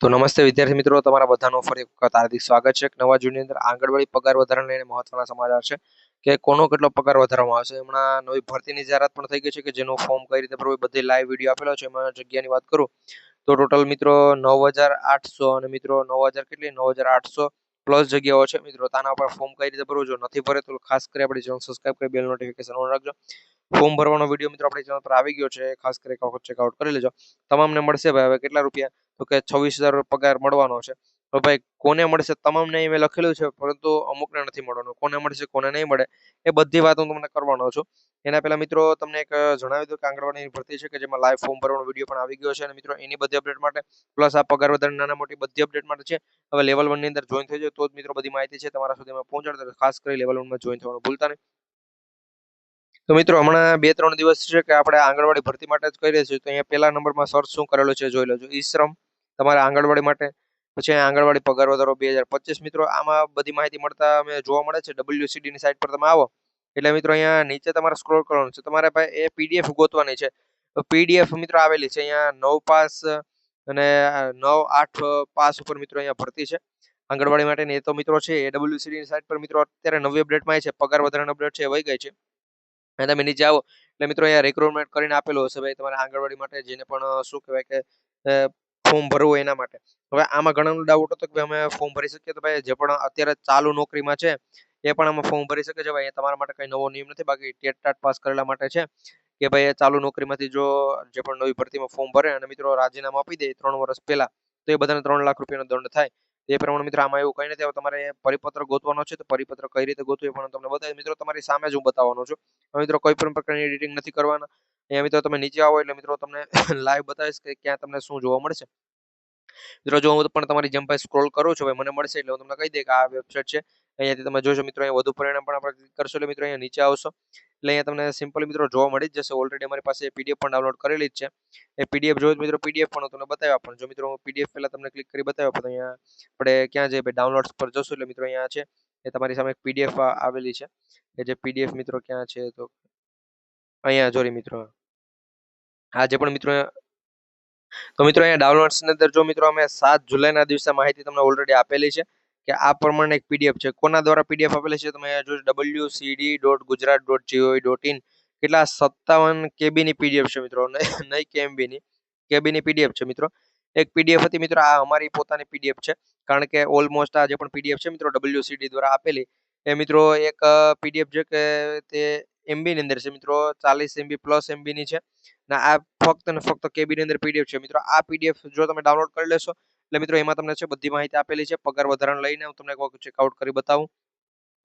તો નમસ્તે વિદ્યાર્થી મિત્રો, તમારા બધાનું ફરી એક વખત હાર્દિક સ્વાગત છે. નવા જૂની અંદર આંગણવાડી પગાર વધારાને લઈને મહત્વના સમાચાર છે કે કોનો કેટલો પગાર વધારવામાં આવશે. હમણાં નવી ભરતીની જાહેરાત પણ થઈ ગઈ છે કે જેનું ફોર્મ કઈ રીતે ભરવું બધી લાઈવ વીડિયો આપેલો છે. એમાં જગ્યાની વાત કરું તો ટોટલ મિત્રો નવ હજાર આઠસો અને મિત્રો નવ હજાર કેટલી? નવ હજાર આઠસો પ્લસ જગ્યાઓ છે. મિત્રો, તાના પર ફોર્મ કઈ રીતે ભરવું? જો નથી ભરે તો ખાસ કરી આપણી ચેનલ સબસ્ક્રાઇબ કરી બેલ નોટિફિકેશન ઓન રાખજો. ફોર્મ ભરવાનો વીડિયો મિત્રો આપણી ચેનલ પર આવી ગયો છે. ખાસ કરી ચેકઆઉટ કરી લેજો. તમામને મળશે ભાઈ. હવે કેટલા રૂપિયા તો કે છવ્વીસ હજાર પગાર મળવાનો છે. તો ભાઈ, કોને મળશે તમામને મેં લખેલું છે, પરંતુ અમુકને નથી મળવાનું. કોને મળશે, કોને નહીં મળે, એ બધી વાત હું તમને કરવાનો છું. એના પહેલા મિત્રો, તમને એક જણાવી દઉં કે આંગણવાડીની ભરતી છે કે જેમાં લાઈવ ફોર્મ ભરવાનો વીડિયો પણ આવી ગયો છે. અને મિત્રો, એની બધી અપડેટ માટે પ્લસ આ પગાર વધારે નાના મોટી બધી અપડેટ માટે છે. હવે લેવલ વનની અંદર જોઈન થઈ જાય તો જ મિત્રો બધી માહિતી છે. તમારા સુધીમાં પહોંચાડતો ખાસ કરી લેવલ વનમાં જોઈન થવાનું ભૂલતા નહીં. તો મિત્રો, હમણાં બે ત્રણ દિવસ છે કે આપણે આંગણવાડી ભરતી માટે જ કરી રહ્યા છીએ. તો અહીંયા પહેલા નંબરમાં સર્ચ શું કરેલું છે, જોઈ લેજો. ઈ શ્રમ તમારા આંગણવાડી માટે. પછી આંગણવાડી પગાર વધારો બે હજાર પચીસ મિત્રો, આમાં બધી માહિતી મળતા અમે જોવા મળે છે. ડબલ્યુસીડી ની સાઇટ પર તમે આવો. એટલે મિત્રો અહીંયા નીચે તમારે સ્ક્રોલ કરવાનું છે. તમારે ભાઈ એ પીડીએફ ગોતવાની છે. પીડીએફ મિત્રો આવેલી છે અહીંયા નવ પાસ અને નવ આઠ પાસ ઉપર મિત્રો અહીંયા ભરતી છે. આંગણવાડી માટેની એ તો મિત્રો છે, એ ડબલ્યુસીડીની સાઇટ પર મિત્રો અત્યારે નવી અપડેટમાં છે. પગાર વધારાની અપડેટ છે વહી ગઈ છે. અને તમે નીચે આવો. એટલે મિત્રો અહીંયા રિક્રુટમેન્ટ કરીને આપેલું હશે ભાઈ તમારે આંગણવાડી માટે, જેને પણ શું કહેવાય કે ફોર્મ ભરવું એના માટે. હવે આમાં ઘણા ડાઉટ હતો કે અમે ફોર્મ ભરી શકીએ તો ભાઈ જે પણ અત્યારે ચાલુ નોકરીમાં છે, એ પણ આમાં ફોર્મ ભરી શકે છે ભાઈ તમારા માટે કઈ નવો નિયમ નથી, બાકી ટેટ ટાટ પાસ કરેલા માટે છે કે ભાઈ ચાલુ નોકરીમાંથી જો જે પણ નવી ભરતીમાં ફોર્મ ભરે અને મિત્રો રાજીનામું આપી દે ત્રણ વર્ષ પહેલા, તો એ બધાને ત્રણ લાખ રૂપિયાનો દંડ થાય. એ પ્રમાણે મિત્રો આમાં એવું કઈ નથી તમારે પરિપત્ર ગોતવાનો છે તો પરિપત્ર કઈ રીતે ગોતવું એ પણ તમને બતાવી મિત્રો, તમારી સામે જ હું બતાવવાનો છું. મિત્રો કોઈ પણ પ્રકારની એડિટિંગ નથી કરવાના. અહીંયા મિત્રો તમે નીચે આવો એટલે મિત્રો તમને લાઈવ બતાવીશ કે ક્યાં તમને શું જોવા મળશે. મિત્રો જો હું પણ તમારી જેમ ભાઈ સ્ક્રોલ કરું છું મને મળશે એટલે હું તમને કહી દે કે આ વેબસાઇટ છે. અહીંયાથી તમે જોશો મિત્રો, અહીંયા વધુ પરિણામ પણ આપણે ક્લિક કરશો એટલે મિત્રો અહીંયા નીચે આવશો. એટલે અહીંયા તમને સિમ્પલ મિત્રો જોવા મળી જ જશે. ઓલરેડી અમારી પાસે પીડીએફ પણ ડાઉનલોડ કરેલી જ છે. એ પીડીએફ જોયું મિત્રો પીડીએફ પણ તમને બતાવ્યા, પણ જો મિત્રો હું પીડીએફ પહેલાં તમને ક્લિક કરી બતાવ્યો પણ અહીંયા આપણે ક્યાં જઈએ, ભાઈ ડાઉનલોડ્સ પર જશું એટલે મિત્રો અહીંયા છે. એ તમારી સામે પીડીએફ આવેલી છે. એ જે પીડીએફ મિત્રો ક્યાં છે, તો અહીંયા જોરી મિત્રો. આ જે પણ મિત્રો તો મિત્રો અહીંયા ડાઉનલોડ્સની અંદર જો મિત્રો અમે સાત જુલાઈના દિવસે માહિતી તમને ઓલરેડી આપેલી છે કે આ પ્રમાણે એક પીડીએફ છે. કોના દ્વારા પીડીએફ આપેલી છે? તમે જો W CD dot Gujarat dot gov dot in કેટલા સત્તાવન કેબીની પીડીએફ છે મિત્રો નહીં કેએમબીની કેબીની પીડીએફ છે મિત્રો. એક પીડીએફ હતી મિત્રો, આ અમારી પોતાની પીડીએફ છે. કારણ કે ઓલમોસ્ટ આ જે પણ પીડીએફ છે મિત્રો ડબલ્યુ સીડી દ્વારા આપેલી. એ મિત્રો એક પીડીએફ છે કે તે એમબી ની અંદર છે મિત્રો, ચાલીસ એમબી પ્લસ એમબીની છે. ને, આ ફક્ત ને ફક્ત કેબીની અંદર પીડીએફ છે. મિત્રો, આ પીડીએફ જો તમે ડાઉનલોડ કરી લેશો, એટલે મિત્રો એમાં તમને છે બધી માહિતી આપેલી છે. પગાર વધારાને લઈને હું તમને એક ચેકઆઉટ કરી બતાવું.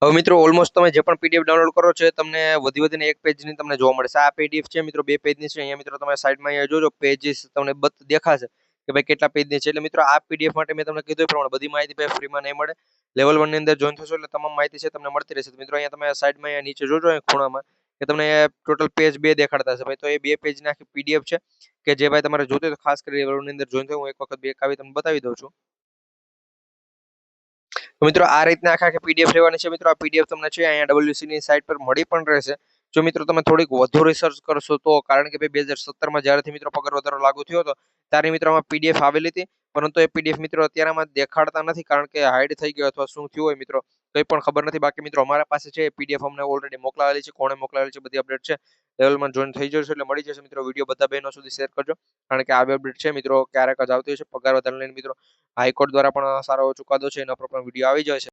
હવે મિત્રો ઓલમોસ્ટ તમે જે પણ પીડીએફ ડાઉનલોડ કરો છો તમને વધી વધીને એક પેજની તમને જોવા મળશે. આ પીડીએફ છે મિત્રો, બે પેજની છે. અહીંયા મિત્રો તમે સાઈડમાં અહીંયા જોજો પેજીસ તમને દેખાશે. કે ભાઈ કેટલા પેજની છે? એટલે મિત્રો, આ પીડીએફ માટે મેં તમને કીધું પ્રમાણે બધી માહિતી ભાઈ ફ્રીમાં નહીં મળે. લેવલ વનની અંદર જોઈન થશો એટલે તમામ માહિતી છે તમને મળતી રહેશે. મિત્રો, અહીંયા તમે સાઈડમાં અહીંયા નીચે જોજો ખૂણામાં, કે તમને ટોટલ પેજ બે દેખાડતા હશે. ભાઈ, તો એ બે પેજની આખી પીડીએફ છે કે જે ભાઈ તમારે જોતી તો ખાસ કરી લેવલની અંદર જોઈન થયું હું એક વખત બે કાવી તમને બતાવી દઉં છું. મિત્રો, આ રીતના આખા પીડીએફ લેવાની છે. મિત્રો, આ પીડીએફ તમને છે, અહીંયા ડબલ્યુસી ની સાઇટ પર મળી પણ રહેશે. જો મિત્રો તમે થોડીક વધુ રિસર્ચ કરશો તો કારણ કે ભાઈ બે હજાર સત્તરમાં જ્યારેથી મિત્રો પગાર વધારો લાગુ થયો હતો, ત્યારે મિત્રો આમાં પીડીએફ આવેલી હતી, પરંતુ એ પીડીએફ મિત્રો અત્યારે આમાં દેખાડતા નથી કારણ કે હાઈડ થઈ ગયો અથવા શું થયું હોય મિત્રો, કંઈ પણ ખબર નથી. બાકી મિત્રો અમારા પાસે છે પીડીએફ અમને ઓલરેડી મોકલાવેલી છે, કોણે મોકલાવેલી છે, બધી અપડેટ છે. લેવલમાં જોઈન થઈ જશે એટલે મળી જશે મિત્રો. વીડિયો બધા બહેનો સુધી શેર કરજો, કારણ કે આ અપડેટ છે મિત્રો, ક્યારેક જ આવતી હોય છે પગાર વધારે લઈને મિત્રો. હાઈકોર્ટ દ્વારા પણ સારો ચુકાદો છે, એના પર પણ વીડિયો આવી જાય છે.